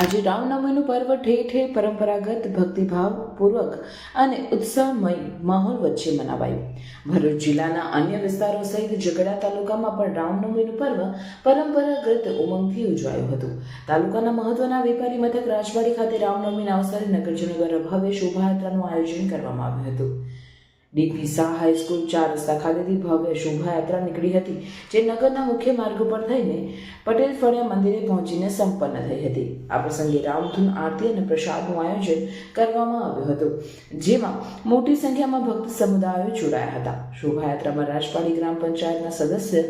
આજે રામનવમીનું પર્વ ઠેર ઠેર પરંપરાગત ભક્તિભાવપૂર્વક અને ઉત્સાહમય માહોલ વચ્ચે મનાવાયું. ભરૂચ જિલ્લાના અન્ય વિસ્તારો સહિત ઝઘડા તાલુકામાં પણ રામનવમીનું પર્વ પરંપરાગત ઉમંગથી ઉજવાયું હતું. તાલુકાના મહત્વના વેપારી મથક રાજવાડી ખાતે રામનવમીના અવસરે નગરજનો દ્વારા ભવ્ય શોભાયાત્રાનું આયોજન કરવામાં આવ્યું હતું. ડીપી શાહ હાઈસ્કૂલ ચાર રસ્તા ખાતેથી ભવ્ય શોભાયાત્રા નીકળી હતી, જે નગરના મુખ્ય માર્ગ પર થઈને પટેલ ફળિયા મંદિરે પહોંચીને સંપન્ન થઈ હતી. આ પ્રસંગે રામધૂન આરતી અને પ્રસાદનું આયોજન કરવામાં આવ્યું હતું, જેમાં મોટી સંખ્યામાં ભક્ત સમુદાયો જોડાયા હતા. શોભાયાત્રામાં રાજપાડી ગ્રામ પંચાયતના સદસ્ય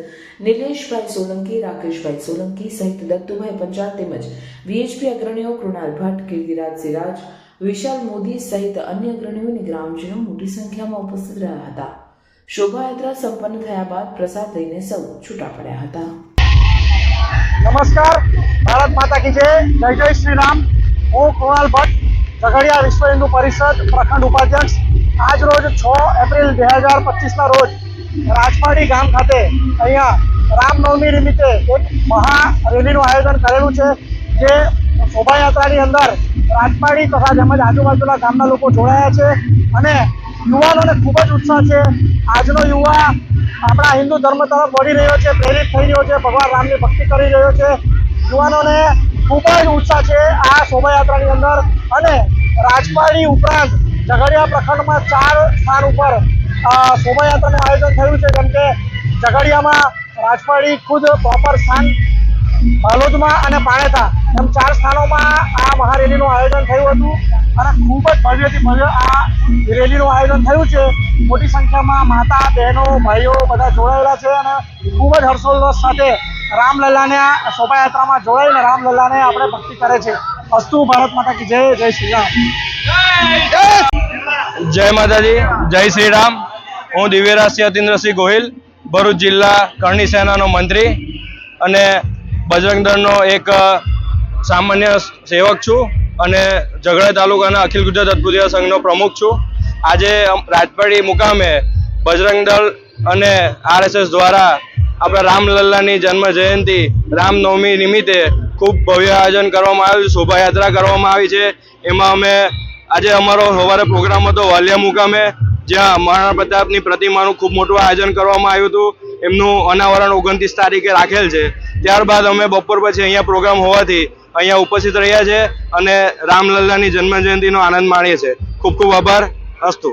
નિલેશભાઈ સોલંકી, રાકેશભાઈ સોલંકી સહિત દત્તુભાઈ પંચાલ તેમજ વીએચપી અગ્રણીઓ કૃણાલ ભટ્ટ કીર્તિરાજ સિરાજ વિશાલ મોદી સહિત અન્ય અગ્રણીઓ ગ્રામજનો મોટી સંખ્યામાં ઉપસ્થિત રહ્યા હતા. શોભાયાત્રા સંપન્ન થયા બાદ પ્રસાદ લઈને સૌ છૂટા પડ્યા હતા. નમસ્કાર. ભારત માતા કી જય. જય જય શ્રી રામ હું કુણાલ ભટ્ટ, ઝઘડિયા વિશ્વ હિન્દુ પરિષદ પ્રખંડ ઉપાધ્યક્ષ. આજ રોજ છ એપ્રિલ બે હજાર પચીસના રોજ રાજપાડી ગામ ખાતે અહીંયા રામનવમી નિમિત્તે એક મહા રેલીનું આયોજન કરેલું છે, જે શોભાયાત્રાની અંદર રાજપાડી તથા તેમજ આજુબાજુના ગામના લોકો જોડાયા છે અને યુવાનોને ખૂબ જ ઉત્સાહ છે. આજનો યુવા આપણા હિન્દુ ધર્મ તરફ વળી રહ્યો છે, પ્રેરિત થઈ રહ્યો છે, ભગવાન રામની ભક્તિ કરી રહ્યો છે. યુવાનોને ખૂબ જ ઉત્સાહ છે આ શોભાયાત્રાની અંદર અને રાજપાડી ઉપરાંત ઝઘડિયા પ્રખંડમાં ચાર સ્થાન ઉપર શોભાયાત્રાનું આયોજન થયું છે. જેમ કે ઝઘડિયામાં રાજપાડી ખુદ પ્રોપર સ્થાન બાલોદમાં અને પાણેતા એમ ચાર સ્થાનોમાં આ મહારેલીનું આયોજન થયું હતું. અને ખૂબ જ ભવ્યથી ભવ્ય આ રેલીનું આયોજન થયું છે. મોટી સંખ્યામાં માતા, બહેનો, ભાઈઓ બધા જોડાયેલા છે અને ખૂબ જ હર્ષોલ્લાસ સાથે રામલલ્લાને શોભાયાત્રામાં જોડાઈને રામલલ્લાને આપણે ભક્તિ કરે છે. અસ્તુ ભારત માતા કી જય જય શ્રી રામ. જય માતાજી, જય શ્રી રામ. હું દિવ્યરાજ અતિન્દ્રસિંહ ગોહિલ, ભરૂચ જિલ્લા કરણી સેનાનો મંત્રી અને બજરંગ દળનો એક સામાન્ય સેવક છું અને ઝઘડા તાલુકાના અખિલ ગુજરાત અદભુતિયા સંઘનો પ્રમુખ છું. આજે રાજપાડી મુકામે બજરંગ દળ અને આરએસએસ દ્વારા આપણા રામલલ્લાની જન્મ જયંતિ, રામનવમી નિમિત્તે ખૂબ ભવ્ય આયોજન કરવામાં આવ્યું છે, શોભાયાત્રા કરવામાં આવી છે. એમાં અમે, આજે અમારો સવારે પ્રોગ્રામ હતો વાલિયા મુકામે, જ્યાં મહારાણા પ્રતાપની પ્રતિમાનું ખૂબ મોટું આયોજન કરવામાં આવ્યું હતું. એમનું અનાવરણ ઓગણત્રીસ તારીખે રાખેલ છે. ત્યારબાદ અમે બપોર પછી અહીંયા પ્રોગ્રામ હોવાથી અહીંયા ઉપસ્થિત રહ્યા છે અને રામલલ્લાની જન્મજયંતિનો આનંદ માણીએ છીએ. ખૂબ ખૂબ આભાર. અસ્તુ.